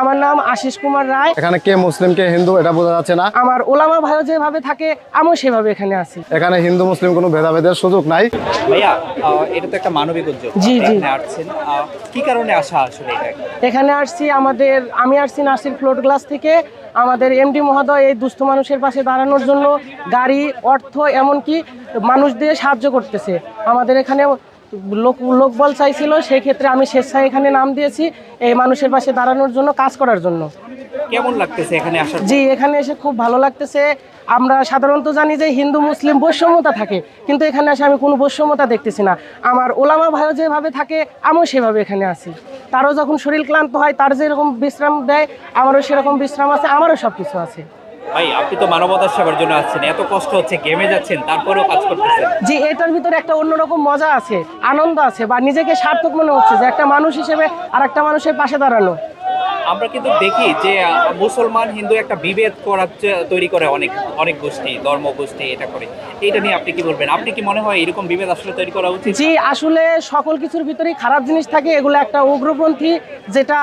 আমার নাম আশিস কুমার রায়। এখানে কে মুসলিম কে হিন্দু এটা বোঝা যাচ্ছে না। আমার ওলামা ভাইও যেভাবে থাকে আমিও সেভাবে এখানে আছি। এখানে হিন্দু মুসলিম কোনো ভেদাভেদের সুযোগ নাই। ভাইয়া এটা তো একটা মানবিক উদ্যোগ। জি, জি। আসছেন কি কারণে আসা আসলে এটা? এখানে আসছি আমাদের আমি আসছি নাসির ফ্লোট ক্লাস থেকে। আমাদের এমডি মহোদয় এই দুস্থ মানুষের পাশে দাঁড়ানোর জন্য গাড়ি অর্থ এমনকি মানুষ দিয়ে সাহায্য করতেছে। আমাদের এখানে লোক লোকবল চাইছিল সেই ক্ষেত্রে আমি স্বেচ্ছায় এখানে নাম দিয়েছি এই মানুষের পাশে দাঁড়ানোর জন্য কাজ করার জন্য। কেমন লাগতেছে এখানে আসার জি এখানে এসে খুব ভালো লাগতেছে। আমরা সাধারণত জানি যে হিন্দু মুসলিম বৈষম্যতা থাকে কিন্তু এখানে আসে আমি কোনো বৈষম্যতা দেখতেছি না। আমার ওলামা ভাইও যেভাবে থাকে আমিও সেভাবে এখানে আসি তারও যখন শরীর ক্লান্ত হয় তার যেরকম বিশ্রাম দেয় আমারও সেরকম বিশ্রাম আছে আমারও সব কিছু আছে। ভাই, আপনি তো মানবতার সেবার জন্য আসছেন, এত কষ্ট হচ্ছে, গেমে যাচ্ছেন, তারপরেও কাজ করতেছেন। যে এটার ভিতরে একটা অন্যরকম মজা আছে, আনন্দ আছে, বা নিজেকে সার্থক মনে হচ্ছে যে একটা মানুষ হিসেবে আর একটা মানুষের পাশে দাঁড়ানো। আমরা কিন্তু দেখি যে মুসলমান, হিন্দু একটা বিভেদ করার তৈরি করে অনেক অনেক গোষ্ঠী, ধর্ম গোষ্ঠী এটা করে। এটা নিয়ে আপনি কি বলবেন? আপনি কি মনে হয় এরকম বিভেদ আসলে তৈরি করা উচিত? জি, আসলে সকল কিছুর ভিতরেই খারাপ জিনিস থাকে। এগুলো একটা উগ্রপন্থী যেটা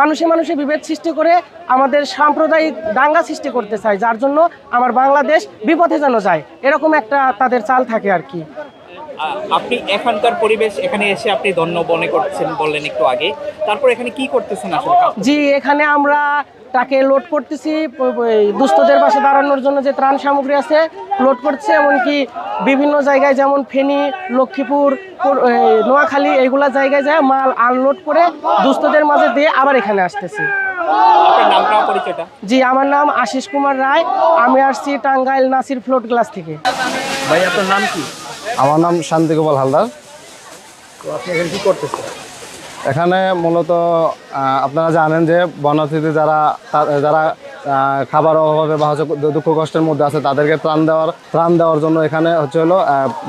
মানুষে মানুষে বিভেদ সৃষ্টি করে আমাদের সাম্প্রদায়িক দাঙ্গা সৃষ্টি করতে চায়। যার জন্য আমার বাংলাদেশ বিপথে যেন যায়। এরকম একটা তাদের চাল থাকে আর কি। আপনি এখানকার পরিবেশ এখানে এসে আপনি ধন্য মনে করছেন বললেন একটু আগে। তারপর এখানে কি করতেছেন আসলে জি এখানে আমরা তাকে লোড করতেছি দুস্থদের পাশে দাঁড়ানোর জন্য যে ত্রাণ সামগ্রী আছে লোড করছে এমনকি বিভিন্ন জায়গায় যেমন ফেনী লক্ষ্মীপুর নোয়াখালী এইগুলা জায়গায় যায় মাল আনলোড করে দুস্থদের মাঝে দিয়ে আবার এখানে আসতেছি। আপনার নামটা পরিচয়টা? জি আমার নাম আশিস কুমার রায় আমি আসছি টাঙ্গাইল নাসির ফ্লোট ক্লাস থেকে। ভাই আপনার নাম কি? আমার নাম শান্তিগোপাল হালদার। তো আপনি এখানে কি করতেছেন? এখানে মূলত আপনারা জানেন যে বনার্থীতে যারা যারা খাবার অভাবে বা হচ্ছে দুঃখ কষ্টের মধ্যে আছে তাদেরকে ত্রাণ দেওয়ার ত্রাণ দেওয়ার জন্য এখানে হচ্ছে হলো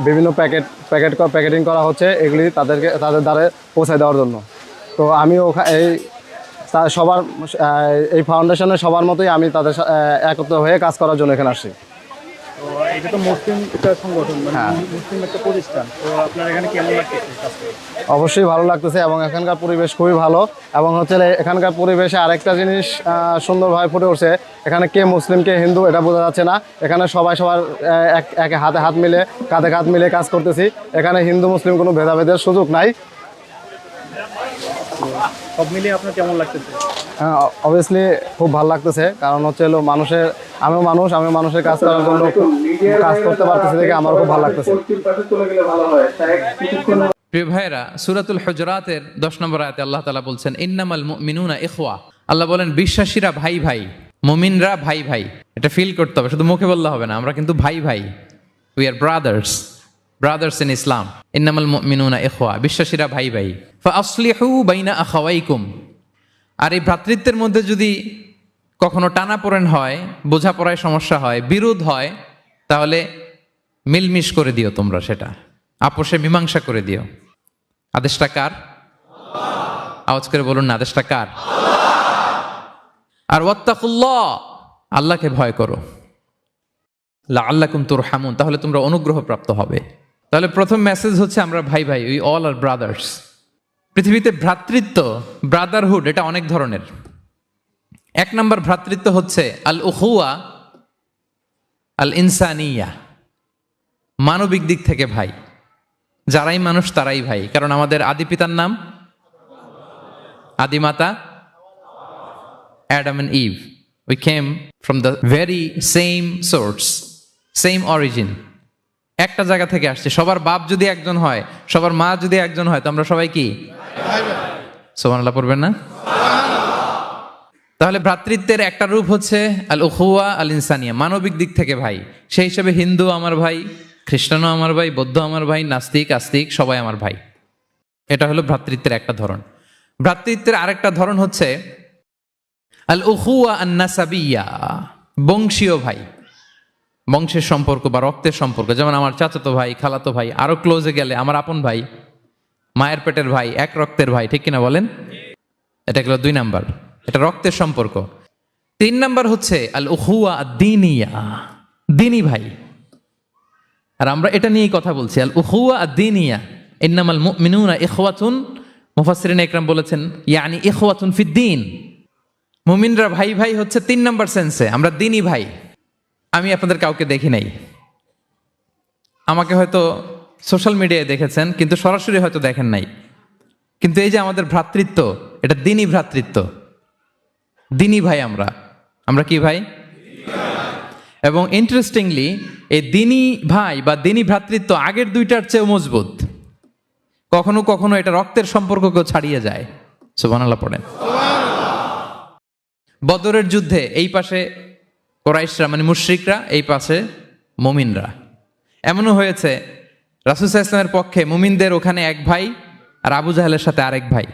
বিভিন্ন প্যাকেট প্যাকেট প্যাকেটিং করা হচ্ছে এগুলি তাদেরকে তাদের দ্বারে পৌঁছে দেওয়ার জন্য। তো আমি ওখানে এই সবার এই ফাউন্ডেশনের সবার মতোই আমি তাদের একত্র হয়ে কাজ করার জন্য এখানে আসছি। এটা তো মুসলিম একটা সংগঠন মানে মুসলিম একটা প্রতিষ্ঠান। তো আপনার এখানে কেমন লাগতেছে অবশ্যই ভালো লাগতেছে এবং এখানকার পরিবেশ খুবই ভালো। এবং হচ্ছে এখানকার পরিবেশে আরেকটা জিনিস সুন্দরভাবে ফুটে উঠছে। এখানে কে মুসলিম কে হিন্দু এটা বোঝা যাচ্ছে না। এখানে সবাই সবার এক এক হাতে হাত মিলে কাঁধে কাঁধ মিলে কাজ করতেছি। এখানে হিন্দু মুসলিম কোনো ভেদাভেদের সুযোগ নাই। সব মিলিয়ে আপনার কেমন লাগতেছে? হ্যাঁ অবভিয়াসলি খুব ভালো লাগতেছে। কারণ হচ্ছে হলো মানুষের আমিও মানুষ আমি মানুষের কাজ করার জন্য কাজ করতে পারতেছি দেখে আমার খুব ভালো লাগতেছে। ভাইরা সুরাতুল হজরাতের দশ নম্বর আল্লাহ তালা বলছেন, ইন্নামাল মিনুনা ইখওয়া। আল্লাহ বলেন, বিশ্বাসীরা ভাই ভাই ভাই ভাই। এটা ফিল করতে হবে, শুধু মুখে বললে হবে না, আমরা কিন্তু ভাই ভাই। We are brothers brothers in Islam ইন্নামাল মিনুনা ইখওয়া, বিশ্বাসীরা ভাই ভাই। ফাসলিহু বাইনা আখাওয়াইকুম। আর এই ভ্রাতৃত্বের মধ্যে যদি কখনো টানাপোড়েন হয়, বোঝাপড়ায় সমস্যা হয়, বিরোধ হয়, তাহলে মিলমিশ করে দিও তোমরা সেটা। আপোষে মীমাংসা করে দিও। আদেশটা কার? আওয়াজ করে বলুন না, আদেশটা কার? আর ওয়াত্তাকুল্লাহ, আল্লাহকে ভয় করো। লা আল্লাকুম তোর হামুন তাহলে তোমরা অনুগ্রহ প্রাপ্ত হবে। তাহলে প্রথম মেসেজ হচ্ছে আমরা ভাই ভাই উই অল আর ব্রাদার্স পৃথিবীতে ভ্রাতৃত্ব ব্রাদারহুড এটা অনেক ধরনের। এক নম্বর ভ্রাতৃত্ব হচ্ছে আল উহুয়া আল ইনসানিয়া মানবিক দিক থেকে ভাই। যারাই মানুষ তারাই ভাই। কারণ আমাদের আদি পিতার নাম আদিমাতা Adam and Eve. We came from the very same source same origin একটা জায়গা থেকে আসছে। সবার বাপ যদি একজন হয় সবার মা যদি একজন হয় তো আমরা সবাই কি? সোমানাল্লাহ পড়বেন না? তাহলে ভ্রাতৃত্বের একটা রূপ হচ্ছে আল উখুয়া আল ইনসানিয়া মানবিক দিক থেকে ভাই। সেই হিসেবে হিন্দু আমার ভাই, খ্রিস্টানও আমার ভাই, বৌদ্ধ আমার ভাই, নাস্তিক, আস্তিক, সবাই আমার ভাই। এটা হলো ভ্রাতৃত্বের একটা ধরন। ভ্রাতৃত্বের আরেকটা ধরন হচ্ছে আল উখুয়া আন্নাসাবিয়া, বংশীয় ভাই। বংশের সম্পর্ক বা রক্তের সম্পর্ক। যেমন আমার চাচাতো ভাই, খালাতো ভাই, আরও ক্লোজে গেলে আমার আপন ভাই, মায়ের পেটের ভাই, এক রক্তের ভাই, ঠিক কিনা বলেন? এটা গেল দুই নাম্বার। এটা রক্তের সম্পর্ক। তিন নাম্বার হচ্ছে আল উহুয়া দিনিয়া দিনী ভাই। আর আমরা এটা নিয়েই কথা বলছি। আল উহুয়া দিনিয়া ইন্নামাল মিনুনা ইখওয়াতুন। মুফাসসিরিন একরাম বলেছেন, ইয়ানি ইখওয়াতুন ফিদ্দিন মুমিনরা ভাই ভাই হচ্ছে তিন নম্বর সেন্সে। আমরা দিনই ভাই। আমি আপনাদের কাউকে দেখি নাই। আমাকে হয়তো সোশ্যাল মিডিয়ায় দেখেছেন, কিন্তু সরাসরি হয়তো দেখেন নাই। কিন্তু এই যে আমাদের ভ্রাতৃত্ব, এটা দিনই ভ্রাতৃত্ব। দিনই ভাই আমরা। আমরা কি ভাই? এবং ইন্টারেস্টিংলি এই দিনই ভাই বা দিনই ভ্রাতৃত্ব আগের দুইটার চেয়েও মজবুত। কখনো কখনো এটা রক্তের সম্পর্ককেও ছাড়িয়ে যায়। সুবহানাল্লাহ পড়েন। বদরের যুদ্ধে এই পাশে কোরাইশরা মানে মুশরিকরা, এই পাশে মুমিনরা। এমনও হয়েছে রাসুসাহ ইসলামের পক্ষে মুমিনদের ওখানে এক ভাই আর আবু জাহেলের সাথে আরেক ভাই।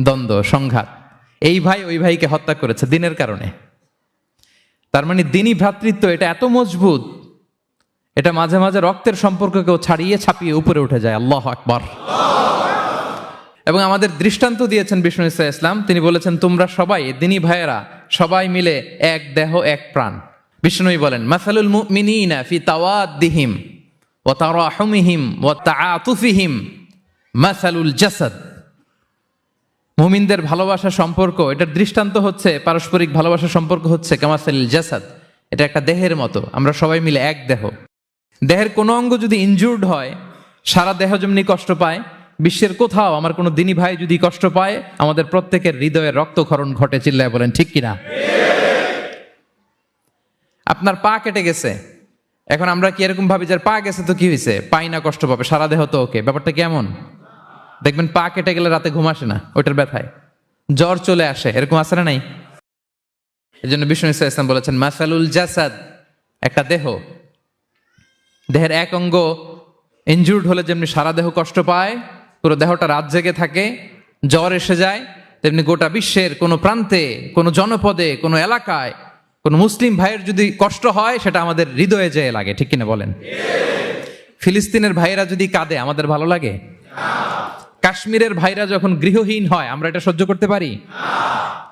দ্বন্দ্ব, সংঘাত। এই ভাই ওই ভাইকে হত্যা করেছে দিনের কারণে। তার মানে দিনই ভ্রাতৃত্ব, এটা এত মজবুত। এটা মাঝে মাঝে রক্তের সম্পর্ককেও ছাড়িয়ে ছাপিয়ে উপরে উঠে যায়। আল্লাহ আকবর। এবং আমাদের দৃষ্টান্ত দিয়েছেন বিষ্ণু ইসা ইসলাম। তিনি বলেছেন, তোমরা সবাই, দিনী ভাইয়েরা, সবাই মিলে এক দেহ, এক প্রাণ। বিষ্ণুই বলেন, মাসালুল মুমিনিনা ফি তাওয়াদ্দিহিম ওয়া তারাহুমিহিম ওয়া তাআতুফিহিম মাসালুল জাসাদ। মুমিনদের ভালোবাসা সম্পর্ক, এটার দৃষ্টান্ত হচ্ছে, পারস্পরিক ভালোবাসা সম্পর্ক হচ্ছে কামাসালিল জাসাদ। এটা একটা দেহের মতো, আমরা সবাই মিলে এক দেহ। দেহের কোনো অঙ্গ যদি ইনজুর্ড হয়, সারা দেহ যেমনি কষ্ট পায়, বিশ্বের কোথাও আমার কোনো দিনী ভাই যদি কষ্ট পায়, আমাদের প্রত্যেকের হৃদয়ে রক্তক্ষরণ ঘটে, চিল্লায় বলেন, ঠিক কিনা? আপনার পা কেটে গেছে, এখন আমরা কি এরকম ভাবি যে পা গেছে তো কি হয়েছে? পাই না কষ্ট পাবে, সারা দেহ তো ওকে, ব্যাপারটা কেমন? দেখবেন পা কেটে গেলে রাতে ঘুম আসে না, ওইটার ব্যথায়। জ্বর চলে আসে, এরকম আসে না নাই? এই জন্য বিষ্ণু ইসা ইসলাম বলেছেন, মাসালুল জাসাদ, একটা দেহ। দেহের এক অঙ্গ ইনজুর্ড হলে যেমনি সারা দেহ কষ্ট পায়, পুরো দেহটা রাত জেগে থাকে, জ্বর এসে যায়, তেমনি গোটা বিশ্বের কোনো প্রান্তে, কোনো জনপদে, কোনো এলাকায়, কোনো মুসলিম ভাইয়ের যদি কষ্ট হয়, সেটা আমাদের হৃদয়ে যেয়ে লাগে, ঠিক কিনা বলেন? ফিলিস্তিনের ভাইয়েরা যদি কাঁদে, আমাদের ভালো লাগে? কাশ্মীরের ভাইরা যখন গৃহহীন হয়, আমরা এটা সহ্য করতে পারি?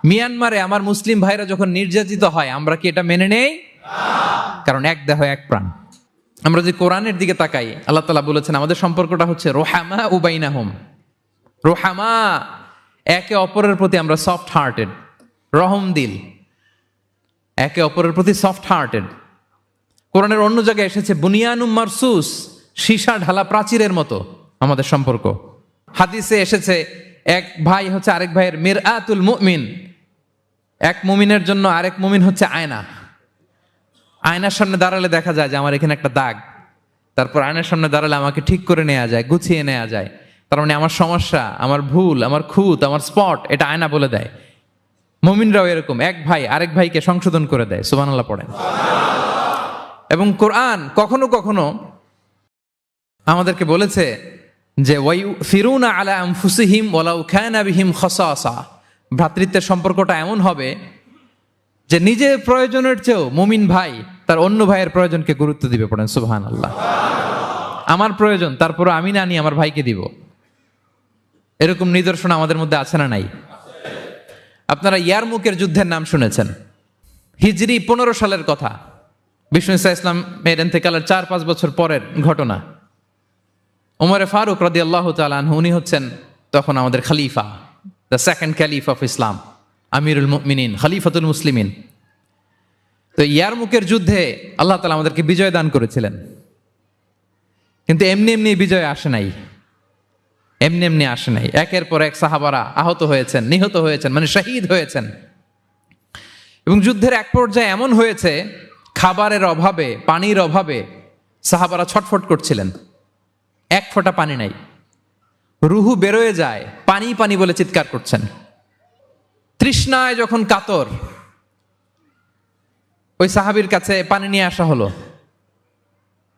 মিয়ানমারে আমার মুসলিম ভাইরা যখন নির্যাতিত হয়, আমরা কি এটা মেনে নেই? কারণ এক দেহ, এক প্রাণ। আমরা যে কোরআনের দিকে তাকাই, আল্লাহ তালা বলেছেন, আমাদের সম্পর্কটা হচ্ছে রোহামা উবাইনা হোম রোহামা একে অপরের প্রতি আমরা সফট হার্টেড রহম দিল। একে অপরের প্রতি সফট হার্টেড কোরআনের অন্য জায়গায় এসেছে, বুনিয়ানুম মারসুস, সীসা ঢালা প্রাচীরের মতো আমাদের সম্পর্ক। হাদিসে এসেছে, এক ভাই হচ্ছে আরেক ভাইয়ের মির আতুল মুমিন। এক মুমিনের জন্য আরেক মুমিন হচ্ছে আয়না। আয়নার সামনে দাঁড়ালে দেখা যায় যে আমার এখানে একটা দাগ। তারপর আয়নার সামনে দাঁড়ালে আমাকে ঠিক করে নেওয়া যায়, গুছিয়ে নেওয়া যায়। তার মানে আমার সমস্যা, আমার ভুল, আমার খুঁত, আমার স্পট, এটা আয়না বলে দেয়। মুমিনরাও এরকম, এক ভাই আরেক ভাইকে সংশোধন করে দেয়, সুবহানাল্লাহ পড়েন। এবং কোরআন কখনো কখনো আমাদেরকে বলেছে যে ওয়াই ফিরুনা আলা আনফুসিহিম ওয়ালাউ খানা বিহিম খসাসা। ভ্রাতৃত্বের সম্পর্কটা এমন হবে যে নিজের প্রয়োজনের চেয়েও মুমিন ভাই তার অন্য ভাইয়ের প্রয়োজনকে গুরুত্ব দিবে পড়েন সুবহান আল্লাহ আমার প্রয়োজন তারপর আমি না নিয়ে আমার ভাইকে দিব। এরকম নিদর্শন আমাদের মধ্যে আছে না নাই? আপনারা ইয়ারমুকের যুদ্ধের নাম শুনেছেন। হিজরি পনেরো সালের কথা। বিষ্ণু ইসা ইসলাম এর এন্তেকালের চার পাঁচ বছর পরের ঘটনা। ওমরে ফারুক রাদি আল্লাহ তালান উনি হচ্ছেন তখন আমাদের খালিফা the second caliph of Islam আমিরুল মিনিন খালিফাতুল মুসলিমিন। তো ইয়ারমুকের যুদ্ধে আল্লাহ তালা আমাদেরকে বিজয় দান করেছিলেন। কিন্তু এমনি এমনি বিজয় আসে নাই। এমনি এমনি আসে নাই। একের পর এক সাহাবারা আহত হয়েছেন, নিহত হয়েছেন মানে শহীদ হয়েছেন। এবং যুদ্ধের এক পর্যায়ে এমন হয়েছে, খাবারের অভাবে, পানির অভাবে সাহাবারা ছটফট করছিলেন। এক ফোঁটা পানি নাই। রুহু বেরোয় যায়, পানি পানি বলে চিৎকার করছেন। তৃষ্ণায় যখন কাতর, ওই সাহাবির কাছে পানি নিয়ে আসা হলো।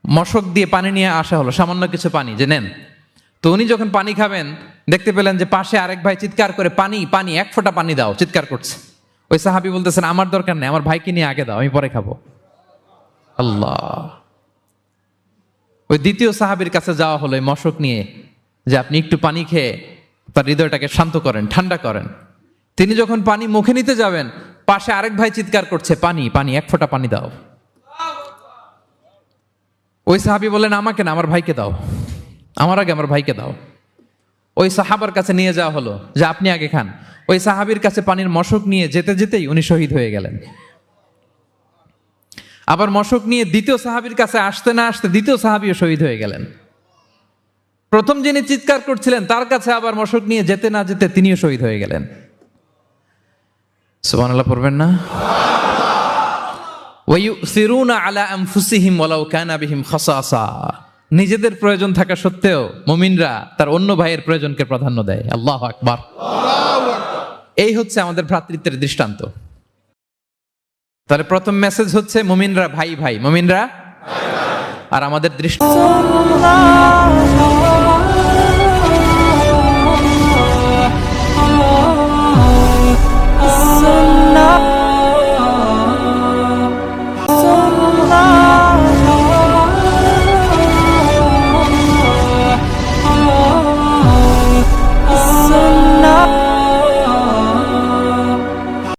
মশক দিয়ে পানি নিয়ে আসা হলো, সামান্য কিছু পানি, যে নেন। তো উনি যখন পানি খাবেন, দেখতে পেলেন যে পাশে আরেক ভাই চিৎকার করে, পানি পানি, এক ফোঁটা পানি দাও, চিৎকার করছে। ওই সাহাবি বলতেছেন, আমার দরকার নেই, আমার ভাইকে নিয়ে আগে দাও, আমি পরে খাব। আল্লাহ। ওই দ্বিতীয় সাহাবির কাছে যাওয়া হলো মশক নিয়ে, যে আপনি একটু পানি খেয়ে তার হৃদয়টাকে শান্ত করেন, ঠান্ডা করেন। তিনি যখন পানি মুখে নিতে যাবেন, পাশে আরেক ভাই চিৎকার করছে, পানি পানি, এক ফোঁটা পানি দাও। ওই সাহাবি বলেন আমাকে না, আমার ভাইকে দাও। আমার আগে আমার ভাইকে দাও। ওই সাহাবার কাছে নিয়ে যাওয়া হলো, যে আপনি আগে খান। ওই সাহাবির কাছে পানির মশক নিয়ে যেতে যেতেই উনি শহীদ হয়ে গেলেন। আবার মশক নিয়ে দ্বিতীয় সাহাবির কাছে আসতে না আসতে দ্বিতীয় সাহাবিও শহীদ হয়ে গেলেন। প্রথম যিনি চিৎকার করছিলেন তার কাছে আবার মশক নিয়ে যেতে না যেতে তিনিও শহীদ হয়ে গেলেন। সুবহানাল্লাহ পড়বেন না? নিজেদের প্রয়োজন থাকা সত্ত্বেও মুমিনরা তার অন্য ভাইয়ের প্রয়োজনকে প্রাধান্য দেয়। আল্লাহ আকবার। এই হচ্ছে আমাদের ভ্রাতৃত্বের দৃষ্টান্ত। তাহলে প্রথম মেসেজ হচ্ছে মুমিনরা ভাই ভাই মুমিনরা আর আমাদের দৃষ্টি